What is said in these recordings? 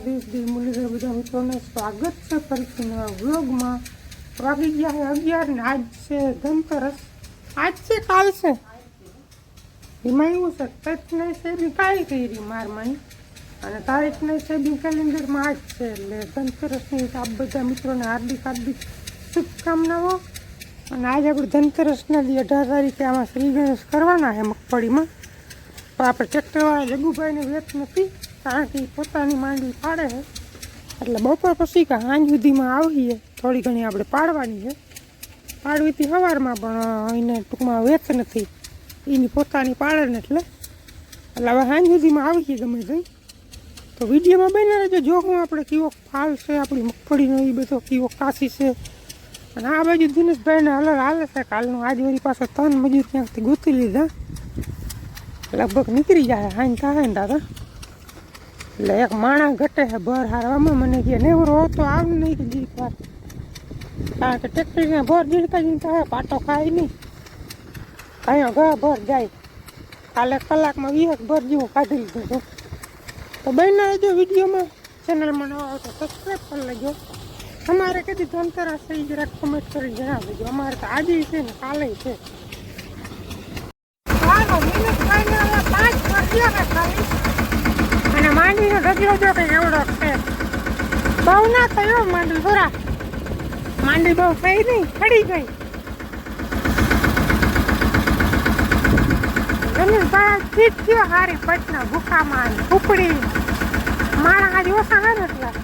દ્વારકાધીશ દિલ મુરલીધર બધા મિત્રોને સ્વાગત છે ફરીથી નવા વ્લોગમાં. વાગી ગયા અગિયાર ને આજ છે ધનતરસ. આજ છે કાલ છે? એમાં એવું છે ટચને છે બી કાલ કરી મારમાંય અને તારીખને છે બી કેલેન્ડરમાં આજ છે? એટલે ધનતરસની આપ બધા મિત્રોને હાર્દિક હાર્દિક શુભકામનાઓ. અને આજે આપણે ધનતરસના દી અઢાર તારીખે આમાં શ્રી ગણેશ કરવાના છે મગફળીમાં. પણ આપણે ટ્રેક્ટરવાળા જગુભાઈને વેત નથી. કારણ પોતાની માંડવી પાડે છે. એટલે બપોર પછી કે સાંજ સુધીમાં આવીએ. થોડી ઘણી આપણે પાડવાની છે. પાડવી હતી સવારમાં, પણ એને ટૂંકમાં વેચ નથી. એની પોતાની પાડે ને એટલે. એટલે હવે સાંજ સુધીમાં આવીએ ગમે તઈ તો વિડીયોમાં બને રહેજો. જો હું આપણે કીવો ફાલ છે, આપણી મગફળીનો એ બધો કીવો કાશી છે. અને આ બાજુ દિનેશભાઈને અલગ હાલે છે. કાલનું આજ વળી પાસે ત્રણ મજૂર ક્યાંકથી ગોતી લીધા. લગભગ નીકળી જાય. હાઈ થાય ને દાદા. એટલે એક માણા ઘટે છે ભર હારવામાં મને કે નેવરો તો આવું નહીં કે જીત વાર કારણ કે ટેક્ટરીને ભર જીણતા હોય પાટો ખાય નહીં. અહીંયા ઘર ભર જાય. કાલે કલાકમાં વીસ ભર જેવું કાઢી લીધું હતું તો બહેના રહેજો વિડીયોમાં. ચેનલમાં નવા હોય તો સબસ્ક્રાઈબ કરી લેજો. અમારે કદી ધનતેરસ છે જરાક કોમેન્ટ કરી જણાવજો. અમારે તો આજે છે ને કાલે છે. પાંચ વાગ્યા ને ખાલી અને માંડવીનો ઢગલો જો કંઈક એવડો છે? બહુ ના થયો માંડી પૂરા. માંડી બહુ થઈ નહીં, ખડી ગઈ. જમીન પર ફીટ થયો હારી પટના ભૂખામાં ઉપડી. મારા આજે ઓછા હાર એટલા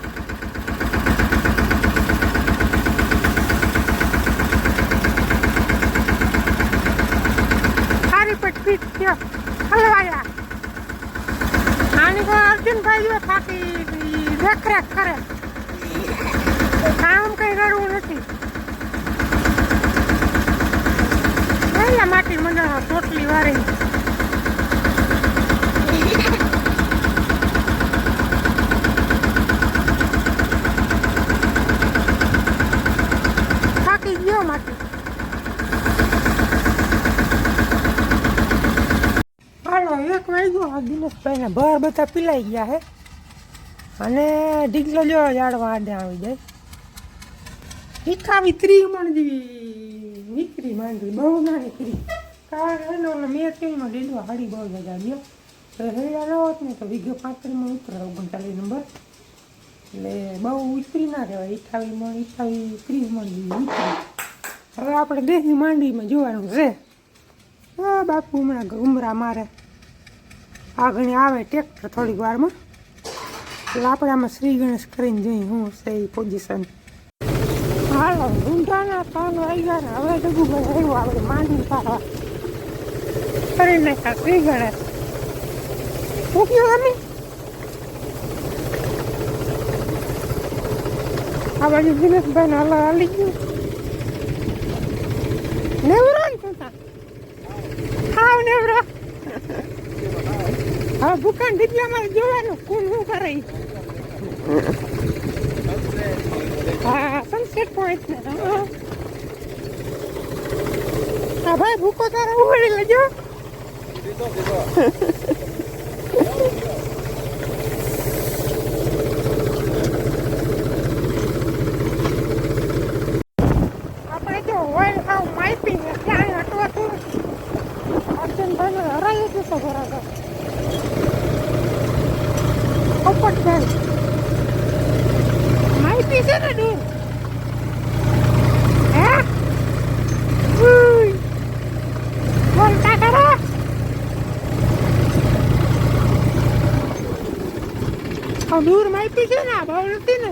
હારી પટ ફીટ થયો. હલવાયા. જો થાકી દેખરેખ કરે. કામ કઈ કરવું નથી. પહેલા માટી મને ટોટલી વારી થાકી ગયો માટી હાલો એક વાગ્યો દિનેશભાઈને બહાર બધા પીલાઈ ગયા હે. અને ઢીકલો જો જાડવા આડે આવી જાય. ઈકાવી ત્રી મણ જેવી નીકળી માંડવી બહુ ના નીકળી. કારણ એનો મેં તેમાં ડીડવા હળી બહુ જગા ગયો. તો હેડા ન હોત ને તો વીઘો પાંત્રીસમાં ઉતરે, ઓગણચાલીસ નંબર. એટલે બહુ ઉતરી ના કહેવાય ઈઠાવીમાં ઈઠાવી ત્રીસ ઉતરી. હવે આપણે દેશી માંડવીમાં જોવાનું છે. બાપુ હમણાં ઉમરા મારે. આગળ આવે ટ્રેક્ટર થોડીક વારમાં. એટલે આપણે આમાં શ્રી ગણેશ કરીને જોઈએ હું છે એ પોઝિશન હાલો, ઊંધાના ત્રણ વાગ્યા હવે ડગુભાઈ આવ્યું, આપણે માંડી પાડવા કરી નાખ્યા શ્રી ગણેશ. મૂક્યો કયો તમે? આ બાજુ દિનેશભાઈ ને હલા હાલી ગયું. નેવરો ને તું તાર? હાવ નેવરો હવે દુકાન ડીપલામાં જોવાનું કોણ શું કરે? હા સનસેટ પોઈન્ટ ને હા. હા ભાઈ ભૂકો તારે ઉડી લેજો. આપણે જો ઓઇલ હાવ માઇપિંગ ક્યાંય હટવાતું નથી અર્જુનભાઈને હરાઈ જશે બરાબર પોપટ બેન માહિતી છે ને દૂર હે ઉઈ. બોલતા કરો આ દૂર માહિતી છે ને?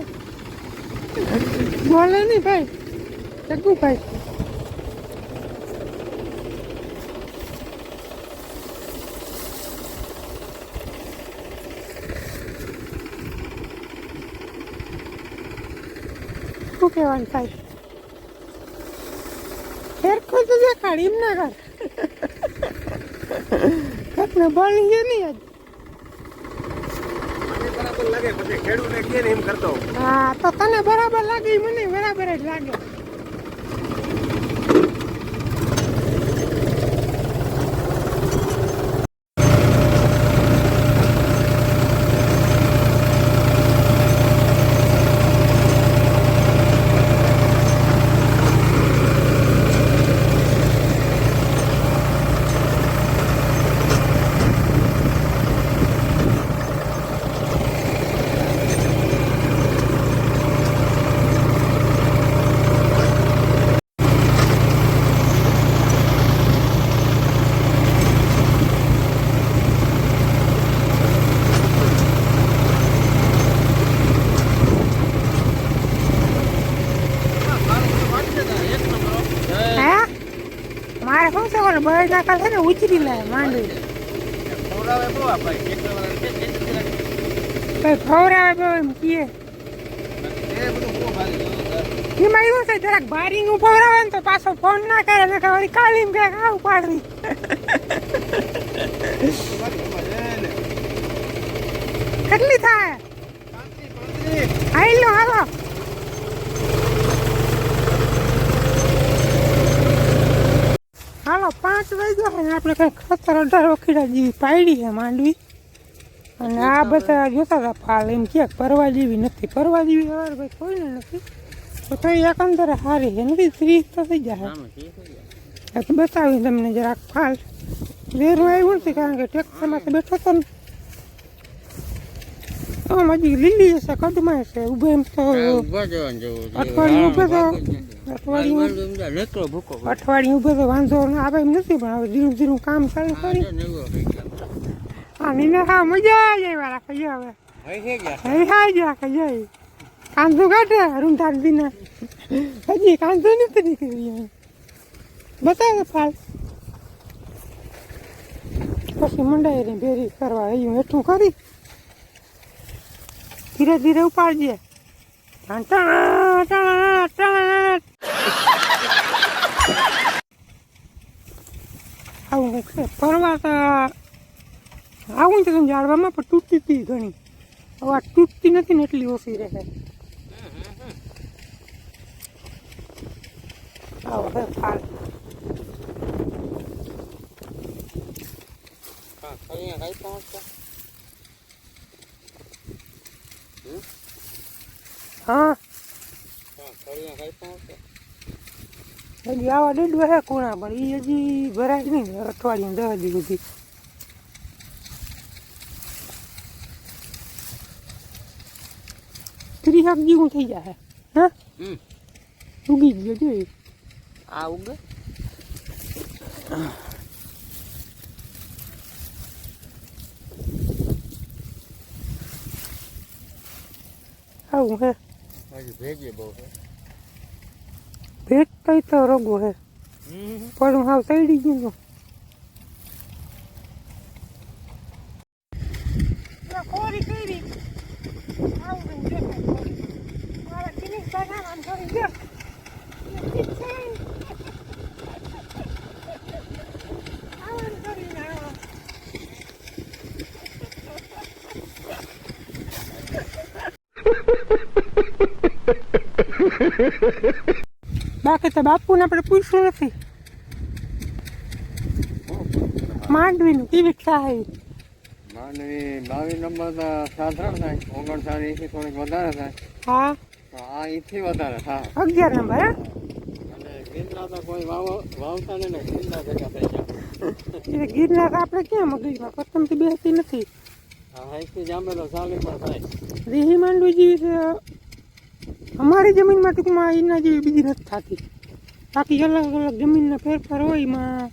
બોલે નહીં ભાઈ. જગ્ગુ ભાઈ. શું કહેવાનું થાય ફેરખો તો દેખાડ, એમ ના કર. ઘટને બોલી નહીં આજ. લાગે, પછી ખેડૂતને કે એમ કરતો. હા, તો તને બરાબર લાગે, મને બરાબર જ લાગે. ભાઈ નાખા છે ને ઉછરી લે, માંડવી ભાઈ ખવડાવે બહુ એમ કીએ. એમાં એવું જરાક બારીંગ ઉભવરાવે ને તો પાછો ફોન ના કરે ને વળી કાઢીને કે આવું પાડવી તમારી ખબર છે ને. કેટલી થાય શાંતિ, શાંતિ. હાઈ લો હાલો હાલો પાંચ વાગ્યા છે ને આપણે ખતર વખીડા જેવી પાડી છે માંડવી. અને આ બધા જોતા હતા ફાલ એમ ક્યાંક પરવા જેવી નથી. પરવા જેવી હવે ભાઈ કોઈને નથી. તો કઈ એકંદરે સારી છે. નથી ત્રીસ તો થઈ જાય બતાવી તમને જરાક ફાલ વેરું આવ્યું નથી કારણ કે ટેક્સરમાં તો બેઠો હતો ને. આમ હજી લીલી હશે કદમાં હશે ઊભો એમ તો અઠવાડિયું ઊભો તો અઠવાડિયું. અઠવાડિયું ઊભો તો વાંધો ના આવે એમ નથી પણ હવે ધીરું ધીરું કામ ચાલુ કરી. હા નીને હા મજા આવી જાય વાળા કહીએ હવે. હઈ હા ગયા. કહીએ કાંધો કાઢે રૂંધાર દીને. હજી કાંધો નથી નીકળી બતાવે ફાલ. પછી મંડાઈ ભેરી કરવા એવું હેઠું કરી. ધીરે ધીરે ઉપાડજે. ટાણ ટાણ ટાણ. આવું છે. ફરવા તો આવું છે તમે ઝાડવામાં પણ તૂટતી હતી ઘણી. હવે આ તૂટતી નથી ને એટલી ઓછી રહે. આવો હે ફાલ હા. હજી આવા ડેડવા હે કુણા પણ એ હજી ભરાય નહીં અઠવાડિયું દસ દી સુધી. ત્રીસ જેવું થઈ જાય હા. હમ. ઉગી ગયો જોઈ આ ઉગે? આવું હે. ભેગી ભેજે બહુ છે. ભેટ કઈ તો રોગો હે. પણ હાવ સડી ગયું. કોરી કરી. આવું મારા કિનિક બગાડ આમ કરી દે આવું કરીને આવો. બાકી તો બાપુને આપણે પૂછ્યું નથી. માંડવીનું કેવી થાય માંડવી બાવીસ નંબર સાધારણ થાય ઓગણસાઠ એથી થોડીક વધારે થાય. હા. હા આ એથી વધારે હા. અગિયાર નંબર હે? ગીરના તો કોઈ વાવો વાવતા નહીં ને ગીરના ભેગા થઈ આપણે ક્યાં મગજમાં? પ્રથમથી બેસતી નથી. આ હાઈથી જામે તો સાલી પણ થાય. રેહી માંડવી જેવી છે અમારી જમીનમાં ટૂંકમાં એના જેવી બીજી નથી થતી. બાકી અલગ અલગ જમીનના ફેરફાર હોય એમાં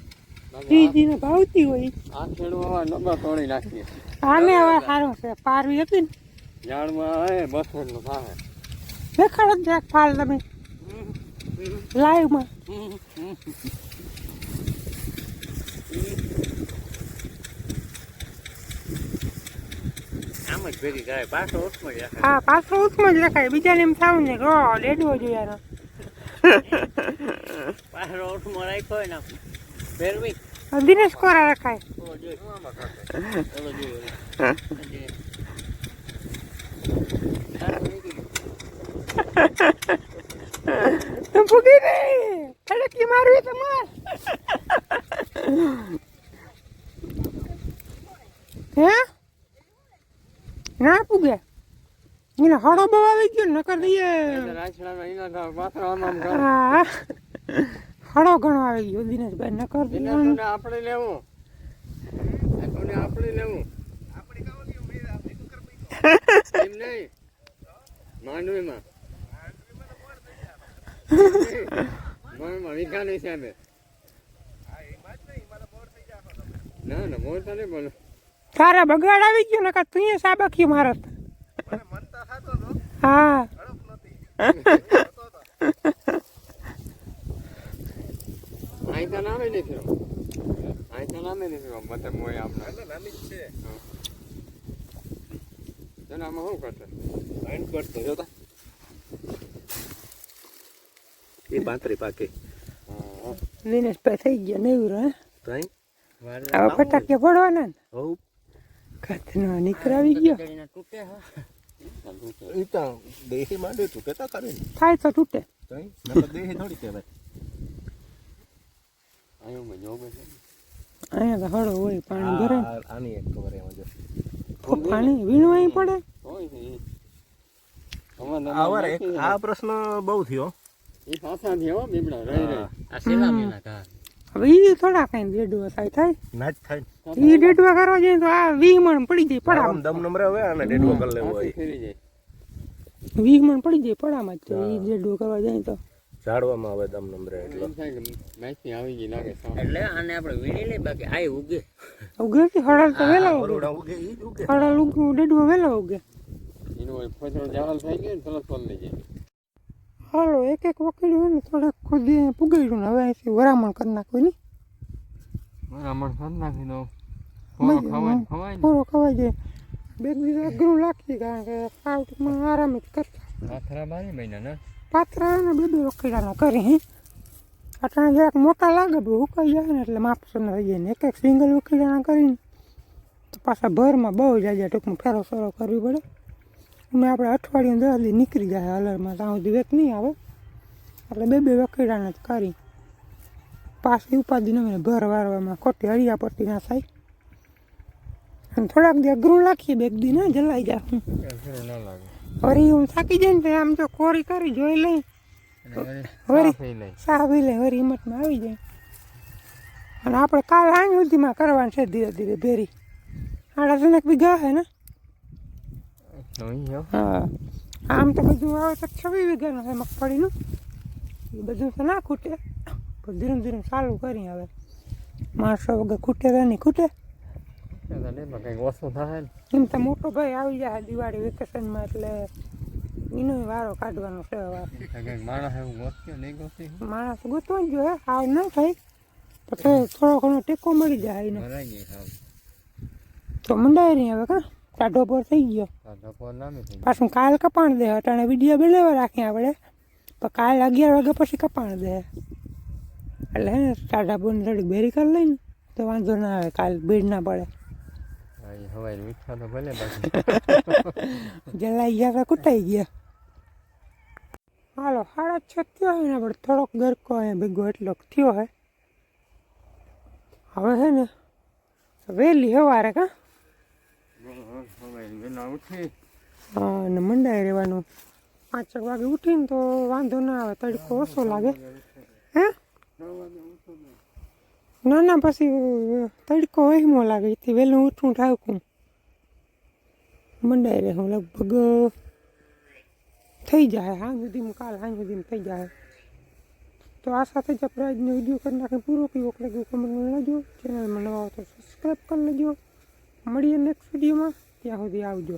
ત્રીજીને ભાવતી હોય. આ ખેડૂ હવે નંબર તોડી નાખીએ આને હવે સારો છે પારવી હતી ને? ઝાડમાં આવે બસેરનું ભાવે દેખાડો જ ફાલ તમે. લાઈવમાં આમ જ ભેગી કરાય પાછો ઓછમાં જ હા પાછો ઉથમાં જ લખાય. બીજાને એમ થાવ ને રો લેડવો જોઈએ. પાછો ઓછમાં રાખ્યો હોય ને ફેરવી દિનેશ કોરા રખાય. તો ફૂગી નહીં ખડકી મારવી તમાર હે? ના પૂગે એને હળો બહુ આવી ગયો ને નકર દઈએ હળો ઘણો આવી ગયો દિનેશભાઈ નકર આપણે લેવું. આપણે લેવું. એમ નહીં. માંડવીમાં. વીઘાની સામે. ના ના મોર તો નહીં બોલો તારા બગાડ આવી ગયો નકા તું એ સાબકી મારત હા. પાંત્રી પાકી. હા દિનેશભાઈ થઈ ગયા નેવું અહીં હવે ફટાકિયા પડવાના ને? કથનો નીકળાવી ગયો. એ તો દેહી માંડ્યું તું કેતા કરીને થાય તો તૂટે. દેહી થોડી કહેવાય. અહીંયા તો હળો હોય પાણી ભરે. આની એક ખબર એમાં જો. તો પાણી વીણું અહીં પડે? હોય છે ઈ. અમારે આ એક આ પ્રશ્ન બહુ થયો. એ પાછા થી હો બીબડા રહી રહી. હવે ઈ થોડા કઈ બેડું થાય થાય. ના જ થાય. ઈ ડેડવા કરવા જાય તો આ વીહ મણ પડી જાય પડામાં. આમ દમ નંબર હવે આને ડેડવો કરી લેવો હોય. વીહ મણ પડી જાય પડામાં જ તો. ઈ ડેડવા કરવા જાય તો. ઝાડવામાં આવે દમ નંબર એટલે. મેચની આવી ગઈ લાગે એટલે આને આપણે વીણી લઈ બાકી આય ઉગે. ઉગે કે હળલ તો વેલા ઉગે. બરોડા ઉગે ઈ ઉગે. હળલ ઉગે ડેડવા વેલા ઉગે. એનો ઓલું જાળ થઈ ગયો ને તરત લઈ જાય. હાલો એક એક વકીલ હોય ને થોડાક ખુદી પુગાડ્યું ને હવે અહીંથી વરામણ કરી નાખ્યું ને બરાબર ફળ નાખી દો મજા ખવાય ખવાય પૂરો ખવાઈ જાય બે દિવસ અઘરું લાગતી કારણ કે પાવટીમાં આરામ જ કરતા. પાથરા બારી મહિના ને? બે બે વકીલાના કરી અટાણે જરાક મોટા લાગે બહુ હુકાઈ જાય ને એટલે માપસો ન થઈ જાય ને. એક એક સિંગલ વકીલાના કરીને તો પાછા ભરમાં બહુ જાય ટૂંકમાં ફેરો ફેરો કરવી પડે. અમે આપણે અઠવાડિયું દસ દી નીકળી જાય હલરમાં ત્યાં સુધી વેત નહીં આવે. એટલે બે બે વખીડાને જ કરી. પાછી ઉપાધિ નમે ભર વારવામાં ખોટી હળિયા પડતી ના થાય. અને થોડાક દી અઘરું રાખીએ બે દી ના જલાઈ જા. વરી હું થાકી જાય ને તો આમ તો કોરી કરી જોઈ લઈ. વરી પી લે વળી હિંમતમાં આવી જાય. અને આપણે કાલ આજ સુધીમાં કરવાનું છે ધીરે ધીરે ભેરી. આડા ત્રણેક વીઘા હે ને? હો. આમ તો બધું આવે તો છવ્વીસ વીઘાનું છે મગફળીનું. બધું તો ના ખૂટે. પણ ધીરે ધીરે ચાલુ કરી હવે. માણસો વગર ખૂટે તો નહીં ખૂટે? બા એમ તો મોટો ભાઈ આવી જાય દિવાળી વેકેશનમાં એટલે એનો વારો કાઢવાનો છે હવે. માણસ ગોતવાઈ ગયો હે હાવ ન થાય. તો થોડો ઘણો ટેકો મળી જાય એને. તો મંડાય નહીં હવે કા? ટાઢો પર થઈ ગયો. પાછું કાલ કપાણ દે અટાણે વીડિયો બનાવવા રાખીએ આપણે. તો કાલ અગિયાર વાગ્યા પછી કપાણ દે. એટલે ટાટા ને ટાઢા પર થોડીક બેરી કરી લઈને તો વાંધો ના આવે કાલ ભીડ ના પડે. જલાઈ ગયા તો કૂટાઈ ગયા. હાલો સાડા છ થયો હોય ને પણ થોડોક ગરકો અહીંયા ભેગો એટલો થયો હે. હવે છે ને વહેલી સવારે કા? હા, અને મંડાઈ રહેવાનું. પાંચેક વાગે ઉઠીને તો વાંધો ના આવે તડકો ઓછો લાગે. હે? ના ના પછી તડકો વહેમો લાગે, એથી વહેલું ઉઠવું ઠાવકું મંડાઈ રહે લગભગ થઈ જાય, હાંજ સુધીમાં, કાલ હા સુધીમાં થઈ જાય. તો આ સાથે જ આપણે આજનો વીડિયો કરી નાખી પૂરો પીવો લાગ્યો કમેન્ટ લેજો ચેનલમાં નવા હો તો સબસ્ક્રાઈબ કરી લેજો. મળીએ નેક્સ્ટ વિડીયોમાં, ત્યાં સુધી આવજો.